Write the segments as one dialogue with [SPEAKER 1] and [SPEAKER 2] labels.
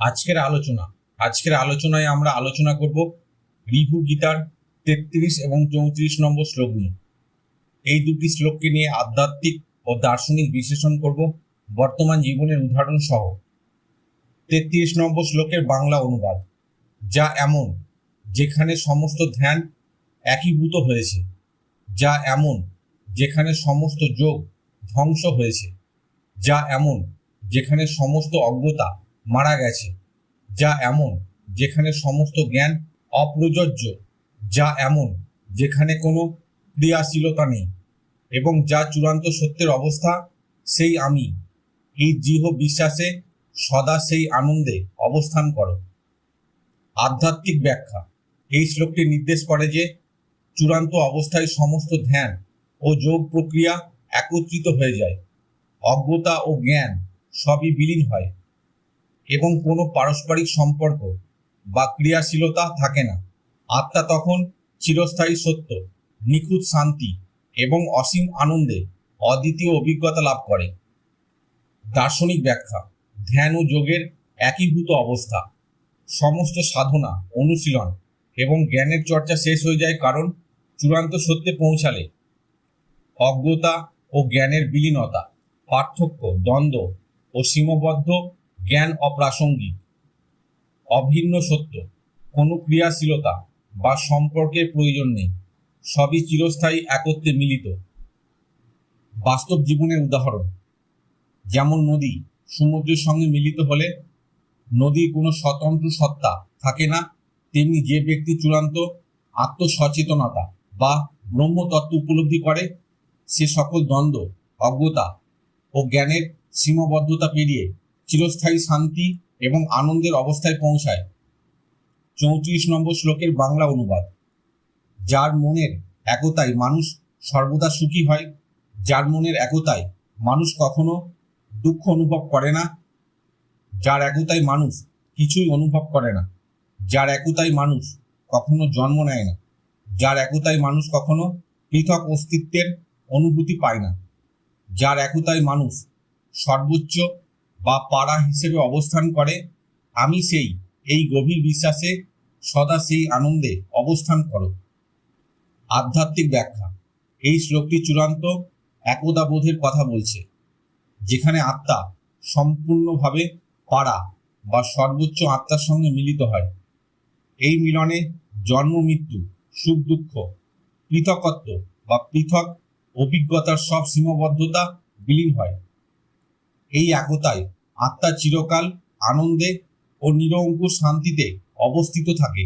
[SPEAKER 1] আজকের আলোচনা, আজকের আলোচনায় আমরা আলোচনা করব রিভু গীতার তেত্রিশ এবং চৌত্রিশ নম্বর শ্লোক নিয়ে। এই দুটি শ্লোককে নিয়ে আধ্যাত্মিক ও দার্শনিক বিশ্লেষণ করব, বর্তমান জীবনের উদাহরণ সহ। তেত্রিশ নম্বর শ্লোকের বাংলা অনুবাদ, যা এমন, যেখানে সমস্ত ধ্যান একীভূত হয়েছে, যা এমন, যেখানে সমস্ত যোগ ধ্বংস হয়েছে, যা এমন, যেখানে সমস্ত অজ্ঞতা মারা গেছে। যা এমন, যেখানে সমস্ত জ্ঞান অপ্রযোজ্য, যা এমন, যেখানে কোনো ক্রিয়াশীলতা নেই। এবং যা চূড়ান্ত সত্যের অবস্থা, সেই আমি। এই দৃঢ় বিশ্বাসে সদা সেই আনন্দে অবস্থান করো। আধ্যাত্মিক ব্যাখ্যা। এই শ্লোকটি নির্দেশ করে যে, চূড়ান্ত অবস্থায় সমস্ত ধ্যান ও যোগ প্রক্রিয়া একত্রিত হয়ে যায়। অজ্ঞতা ও জ্ঞান সবই বিলীন হয়। এবং কোনো পারস্পরিক সম্পর্ক বা ক্রিয়াশীলতা থাকে না। আত্মা তখন চিরস্থায়ী সত্য, নিখুঁত শান্তি এবং অসীম আনন্দে অদ্বিতীয় অভিজ্ঞতা লাভ করে। দার্শনিক ব্যাখ্যা, ধ্যান ও যোগের একীভূত অবস্থা, সমস্ত সাধনা, অনুশীলন এবং জ্ঞানের চর্চা শেষ হয়ে যায় কারণ চূড়ান্ত সত্যে পৌঁছালে। অজ্ঞতা ও জ্ঞানের বিলীনতা, পার্থক্য, দ্বন্দ্ব ও সীমাবদ্ধ জ্ঞান অপ্রাসঙ্গিক, অভিন্ন সত্য, কোনো ক্রিয়াশীলতা বা সম্পর্কের প্রয়োজন নেই, সবই চিরস্থায়ী একত্রে মিলিত। বাস্তব জীবনের উদাহরণ, যেমন নদী সমুদ্রের সঙ্গে মিলিত হলে নদীর কোনো স্বতন্ত্র সত্তা থাকে না, তেমনি যে ব্যক্তি চূড়ান্ত আত্মসচেতনতা বা ব্রহ্মতত্ত্ব উপলব্ধি করে, সে সকল দ্বন্দ্ব, অজ্ঞতা ও জ্ঞানের সীমাবদ্ধতা পেরিয়ে চিরস্থায়ী শান্তি এবং আনন্দের অবস্থায় পৌঁছায়। চৌত্রিশ নম্বর শ্লোকের বাংলা অনুবাদ। যার মনের একতায় মানুষ সর্বদা সুখী হয়, যার মনের একতায় মানুষ কখনো দুঃখ অনুভব করে না, যার একতায় মানুষ কিছুই অনুভব করে না, যার একতায় মানুষ কখনো জন্ম নেয় না, যার একতায় মানুষ কখনো পৃথক অস্তিত্বের অনুভূতি পায় না, যার একতায় মানুষ সর্বোচ্চ বা পাড়া হিসেবে অবস্থান করে, আমি সেই, এই গভীর বিশ্বাসে সদা সেই আনন্দে অবস্থান করো। আধ্যাত্মিক ব্যাখ্যা। এই শ্লোকটি চূড়ান্ত একদা বোধের কথা বলছে, যেখানে আত্মা সম্পূর্ণভাবে পাড়া বা সর্বোচ্চ আত্মার সঙ্গে মিলিত হয়। এই মিলনে জন্ম, মৃত্যু, সুখ, দুঃখ, পৃথকত্ব বা পৃথক অভিজ্ঞতার সব সীমাবদ্ধতা বিলীন হয়। এই একতায় আত্মা চিরকাল আনন্দে ও নিরঙ্কুশ শান্তিতে অবস্থিত থাকে।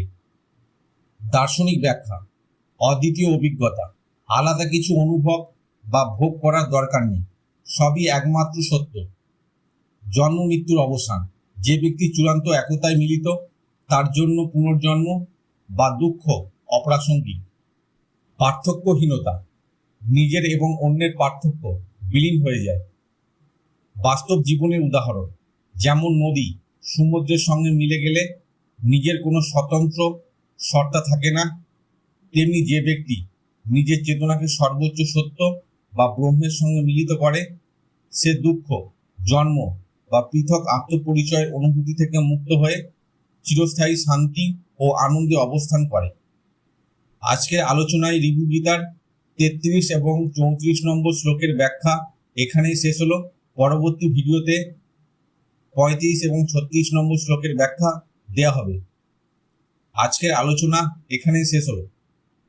[SPEAKER 1] দার্শনিক ব্যাখ্যা, অদ্বিতীয় অভিজ্ঞতা, আলাদা কিছু অনুভব বা ভোগ করার দরকার নেই, সবই একমাত্র সত্য। জন্ম মৃত্যুর অবসান, যে ব্যক্তি চূড়ান্ত একতায় মিলিত, তার জন্য পুনর্জন্ম বা দুঃখ অপ্রাসঙ্গিক। পার্থক্যহীনতা, নিজের এবং অন্যের পার্থক্য বিলীন হয়ে যায়। বাস্তব জীবনের উদাহরণ। যেমন নদী, সমুদ্রের সঙ্গে মিলে গেলে নিজের কোনো স্বতন্ত্র সত্তা থাকে না, তেমনি যে ব্যক্তি নিজের চেতনাকে সর্বোচ্চ সত্য বা ব্রহ্মের সঙ্গে মিলিত করে, সে দুঃখ, জন্ম বা পৃথক আত্মপরিচয়ের অনুভূতি থেকে মুক্ত হয়ে চিরস্থায়ী শান্তি ও আনন্দে অবস্থান করে। আজকের আলোচনায় রিভু গীতার তেত্রিশ এবং চৌত্রিশ নম্বর শ্লোকের ব্যাখ্যা এখানেই শেষ হলো। পরবর্তী ভিডিওতে পঁয়ত্রিশ এবং ছত্রিশ নম্বর শ্লোকের ব্যাখ্যা দেয়া হবে। আজকের আলোচনা এখানেই শেষ হলো।